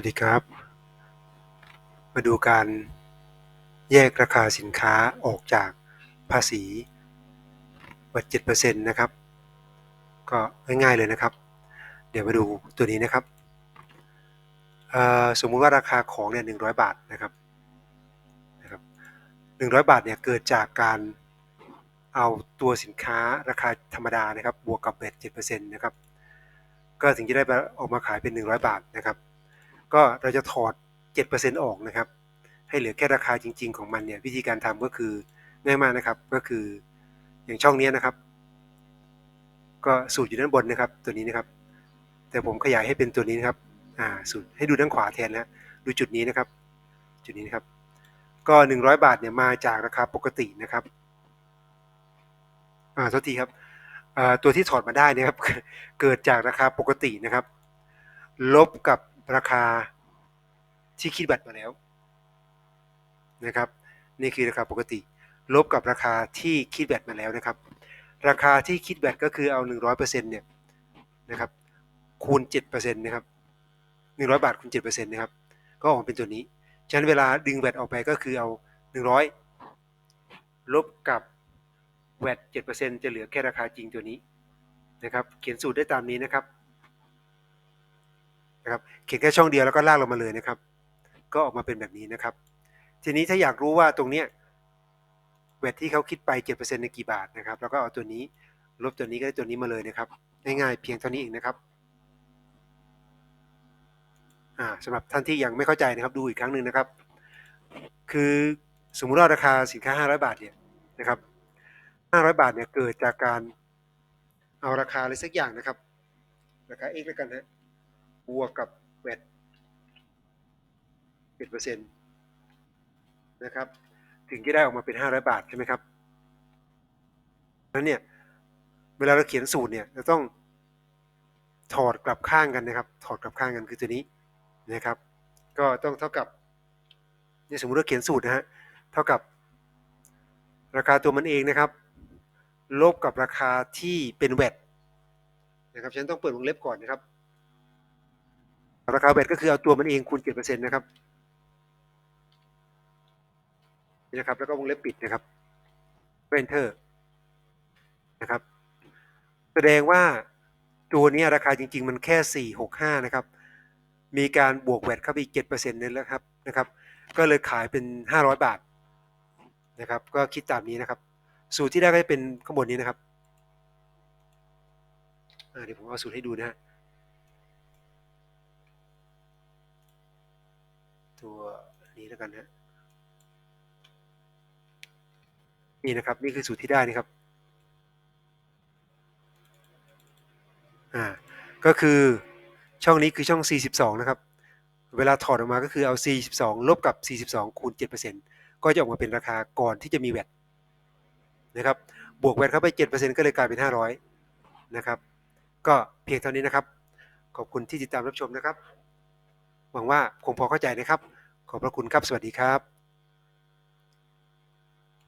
วัสดีครับ มาดูการแยกราคาสินค้าออกจากภาษีวัด7%นะครับ ก็ง่ายๆเลยนะครับ เดี๋ยวมาดูตัวนี้นะครับ สมมุติว่าราคาของเนี่ย100บาทนะครับนะครับ100บาทเนี่ยเกิดจากการเอาตัวสินค้าราคาธรรมดานะครับบวกกับเบ็ด7%นะครับ ก็ถึงจะได้ออกมาขายเป็น100บาทนะครับ ก็เราจะถอด 7%ออกนะครับ ให้เหลือแค่ราคาจริง ๆ ของมันเนี่ยวิธีการทำก็คือง่ายมากนะครับก็คืออย่างช่องนี้นะครับ ก็สูตรอยู่ด้านบนนะครับ ตัวนี้นะครับ แต่ผมขยายให้เป็นตัวนี้นะครับอ่าสูตรให้ดูด้านขวาแทนนะดูจุดนี้นะครับ จุดนี้นะครับ ก็ 100 บาทเนี่ยมาจากราคาปกตินะครับอ่าโทษทีครับอ่าตัวที่ถอดมาได้นะครับ เกิดจากราคาปกตินะครับ ลบกับ ราคาที่คิดแบตมาแล้วนะครับ นี่คือราคาปกติ ลบกับราคาที่คิดแบตมาแล้วนะครับ ราคาที่คิดแบตก็คือเอา 100%เนี่ยนะครับคูณ7%นะครับ100 บาทคูณ7%นะครับก็ออกมาเป็นตัวนี้ ฉะนั้นเวลาดึงแบตออกไปก็คือเอา 100 ลบกับแวต7%จะเหลือแค่ราคาจริงตัวนี้นะครับ เขียนสูตรได้ตามนี้นะครับ นะครับเขียนแค่ช่องเดียวแล้วก็ลากลงมาเลยนะครับ ก็ออกมาเป็นแบบนี้นะครับ ทีนี้ถ้าอยากรู้ว่าตรงเนี้ยแวดที่เขาคิดไป7%ในกี่บาทนะครับ แล้วก็เอาตัวนี้ลบตัวนี้ก็ได้ตัวนี้มาเลยนะครับง่ายๆเพียงเท่านี้เองนะครับสำหรับท่านที่ยังไม่เข้าใจนะครับดูอีกครั้งหนึ่งนะครับ คือสมมุติว่าราคาสินค้า 500 บาทเนี่ยนะครับ 500 บาทเนี่ยเกิดจากการเอาราคาอะไรสักอย่างนะครับ ราคา x แล้วกันนะ บวกกับแวดเจ็ดเปอร์เซ็นต์นะครับ ถึงจะได้ออกมาเป็นห้าร้อยบาทใช่ไหมครับนั้นเนี่ย เวลาเราเขียนสูตรเนี่ยเราต้องถอดกลับข้างกันนะครับ ถอดกลับข้างกันคือตัวนี้นะครับ ก็ต้องเท่ากับนี่สมมติเราเขียนสูตรนะฮะเท่ากับราคาตัวมันเองนะครับ ลบกับราคาที่เป็นแวดนะครับฉันต้องเปิดวงเล็บก่อนนะครับ ราคาแบตก็คือเอาตัวมันเองคูณ7%นะครับนี่นะครับ แล้วก็วงเล็บปิดนะครับ enter นะครับ แสดงว่าตัวนี้ราคาจริง ๆ มันแค่ 465 นะครับ มีการบวกแวตเข้าไปอีก7%นั่นแล้วครับนะครับ ก็เลยขายเป็น 500 บาทนะครับ ก็คิดตามนี้นะครับ สูตรที่ได้ก็จะเป็นข้างบนนี้นะครับเดี๋ยวผมเอาสูตรให้ดูนะฮะ ตัวนี้แล้วกันฮะนี่นะครับ นี่คือสูตรที่ได้นะครับอ่าก็คือช่องนี้คือช่อง 42 นะครับ เวลาถอดออกมาก็คือเอา 42 ลบกับ 42 คูณ 7%ก็จะออกมาเป็นราคาก่อนที่จะมีแวตนะครับ บวกแวตเข้าไป 7%ก็เลยกลายเป็น 500 นะครับ ก็เพียงเท่านี้นะครับ ขอบคุณที่ติดตามรับชมนะครับ หวังว่าคงพอเข้าใจนะครับ ขอบพระคุณครับ สวัสดีครับ